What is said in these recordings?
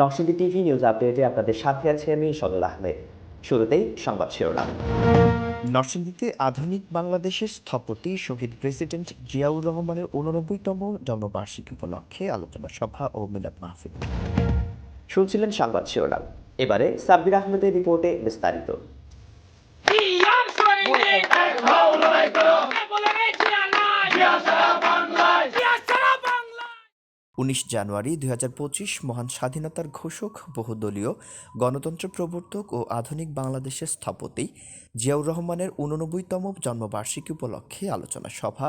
নকশিদি TV news আপডেটে আপনাদের সাথে আছে আমি সদর আহমেদ। শুরুতেই সংবাদ শিরোনাম। নরসিংদীতে আধুনিক বাংলাদেশের স্থপতি শহীদ প্রেসিডেন্ট জিয়াউর রহমানের উননব্বইতম জন্মবার্ষিকী উপলক্ষে আলোচনা সভা ও মিলাদ মাহফিল। শুনছিলেন সংবাদ শিরোনাম। এবারে সাব্বির আহমেদের রিপোর্টে বিস্তারিত। উনিশ জানুয়ারি দুই হাজার পঁচিশ মহান স্বাধীনতার ঘোষক, বহুদলীয় গণতন্ত্র প্রবর্তক ও আধুনিক বাংলাদেশের স্থপতি জিয়াউর রহমানের উননব্বইতম জন্মবার্ষিকী উপলক্ষে আলোচনা সভা,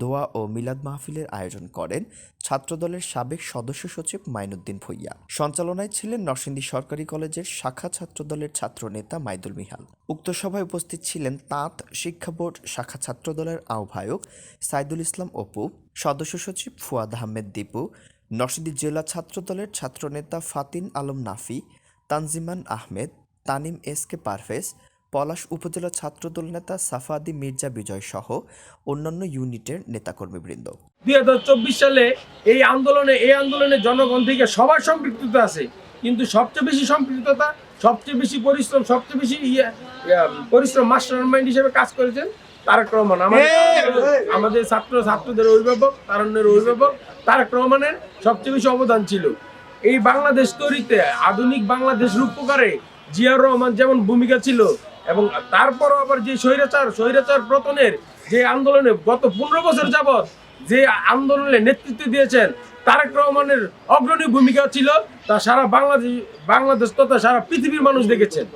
দোয়া ও মিলাদ মাহফিলের আয়োজন করেন ছাত্রদলের সাবেক সদস্য সচিব মাইনুদ্দিন ভুইয়া। সঞ্চালনায় ছিলেন নরসিংদী সরকারি কলেজের শাখা ছাত্রদলের ছাত্রনেতা মাইদুল মিহাল। উক্ত সভায় উপস্থিত ছিলেন তাঁত, শিক্ষা বোর্ড, শাখা ছাত্রদলের আহ্বায়ক সাইদুল ইসলাম অপু, সদস্য সচিব ফুয়াদ আহমেদ দীপু নরসিংদী জেলা ছাত্রদলের ছাত্রনেতা ফাতিন আলম নাফি, তানজিমান আহমেদ, তানিম এস কে পারভেজ, পলাশ উপজেলা ছাত্রদল নেতা সাফাদি মির্জা বিজয় সহ অন্যান্য ইউনিটের নেতাকর্মীবৃন্দ। দুই হাজার চব্বিশ সালে এই আন্দোলনে এই আন্দোলনে জনগণ থেকে সবার সম্পৃক্ততা আছে। কিন্তু সবচেয়ে বেশি সম্পৃক্ততা সবচেয়ে বেশি পরিশ্রম সবচেয়ে বেশি ইয়ে পরিশ্রম মাস্টার মাইন্ড হিসেবে কাজ করেছেন তারেক রহমান। আমাদের আমাদের ছাত্র ছাত্রদের অভিভাবক তারণ্যের অভিভাবক তারেক রহমানের সবচেয়ে বেশি অবদান ছিল। এই বাংলাদেশ তৈরিতে আধুনিক বাংলাদেশ রূপকারে জিয়াউর রহমান যেমন ভূমিকা ছিল এবং তারপরও আবার যে স্বৈরাচার স্বৈরাচার পতনের যে আন্দোলনে গত পনেরো বছর যাবৎ যে আন্দোলনে নেতৃত্ব দিয়েছেন তারেক রহমানের অগ্রণী ভূমিকা ছিল, তা সারা বাংলাদেশ বাংলাদেশ তথা সারা পৃথিবীর মানুষ দেখেছেন।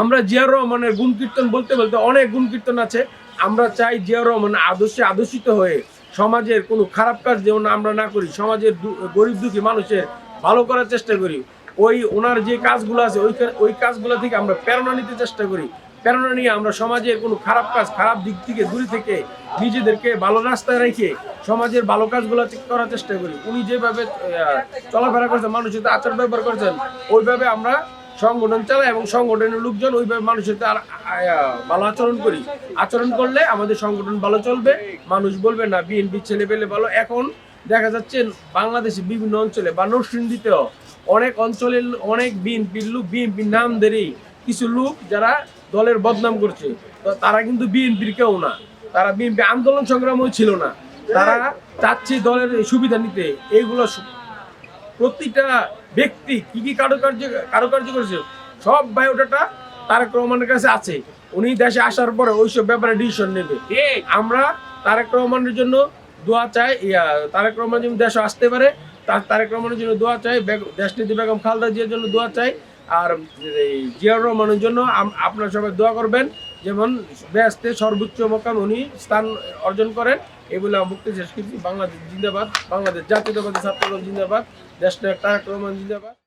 আমরা জিয়াউর রহমানের গুণ কীর্তন বলতে বলতে অনেক গুণ কীর্তন আছে। আমরা চাই জিয়াউর রহমান আদর্শে আদর্শিত হয়ে সমাজের কোনো খারাপ কাজ যেমন আমরা না করি, সমাজের গরিব দুঃখী মানুষের ভালো করার চেষ্টা করি। ওই ওনার যে কাজগুলো আছে ওই ওই কাজগুলো থেকে আমরা প্রেরণা নিতে চেষ্টা করি। প্রেরণা নিয়ে আমরা সমাজের কোনো খারাপ কাজ, খারাপ দিক থেকে, দূরে থেকে নিজেদেরকে ভালো রাস্তায় রেখে সমাজের ভালো কাজগুলো করার চেষ্টা করি। উনি যেভাবে চলাফেরা করছেন, মানুষের আচার ব্যবহার করছেন, ওইভাবে আমরা সংগঠন চালাই এবং সংগঠনের লোকজন ওইভাবে মানুষের আর- ভালো আচরণ করি। আচরণ করলে আমাদের সংগঠন ভালো চলবে, মানুষ বলবে, না, বিএনপি ছেলে পেলে ভালো। এখন দেখা যাচ্ছে বাংলাদেশে বিভিন্ন অঞ্চলে বা নরসিংদীতেও অনেক অঞ্চলের অনেক বিএনপির লোক, বিএনপির নাম ধরেই কিছু লোক যারা দলের বদনাম করছে। তারা কিন্তু বিএনপির কেউ না। তারা বিএনপি আন্দোলন সংগ্রামও ছিল না। তারা চাচ্ছে দলের সুবিধা নিতে। এইগুলো প্রতিটা ব্যক্তি কি কি কারুকার্য কারুকার্য করেছে, সব বায়োডাটা তারেক রহমানের কাছে আছে। উনি দেশে আসার পরে ওইসব ব্যাপারে ডিসিশন নেবে। আমরা তারেক রহমানের জন্য দোয়া চাই তারেক রহমান যেন দেশে আসতে পারে, তার তারেক রহমানের জন্য দোয়া চাই দেশনীতি বেগম খালদা জিয়ার জন্য দোয়া চাই। আর জিয়াউর রহমানের জন্য আপনার সবাই দোয়া করবেন, যেমন ব্যস্তে সর্বোচ্চ মোকাম উনি স্থান অর্জন করেন। এগুলো মুক্তি শেষ বাংলাদেশ জিন্দাবাদ, বাংলাদেশ জাতীয়তাবাদী ছাত্র জিন্দাবাদ।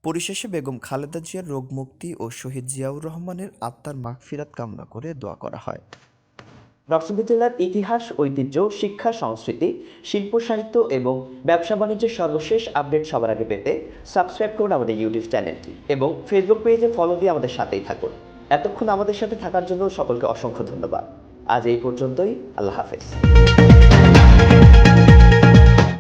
পরিশেষে বেগম খালেদা জিয়ার রোগমুক্তি ও শহীদ জিয়াউর রহমানের আত্মার মাগফিরাত কামনা করে দোয়া করা হয়। নরসিংদী জেলার ইতিহাস, ঐতিহ্য, শিক্ষা, সংস্কৃতি, শিল্প, সাহিত্য এবং ব্যবসা বাণিজ্যের সর্বশেষ আপডেট সবার আগে পেতে সাবস্ক্রাইব করুন আমাদের ইউটিউব চ্যানেলটি এবং ফেসবুক পেজে ফলো দিয়ে আমাদের সাথেই থাকুন। এতক্ষণ আমাদের সাথে থাকার জন্য সকলকে অসংখ্য ধন্যবাদ। আজ এই পর্যন্তই, আল্লাহ হাফেজ।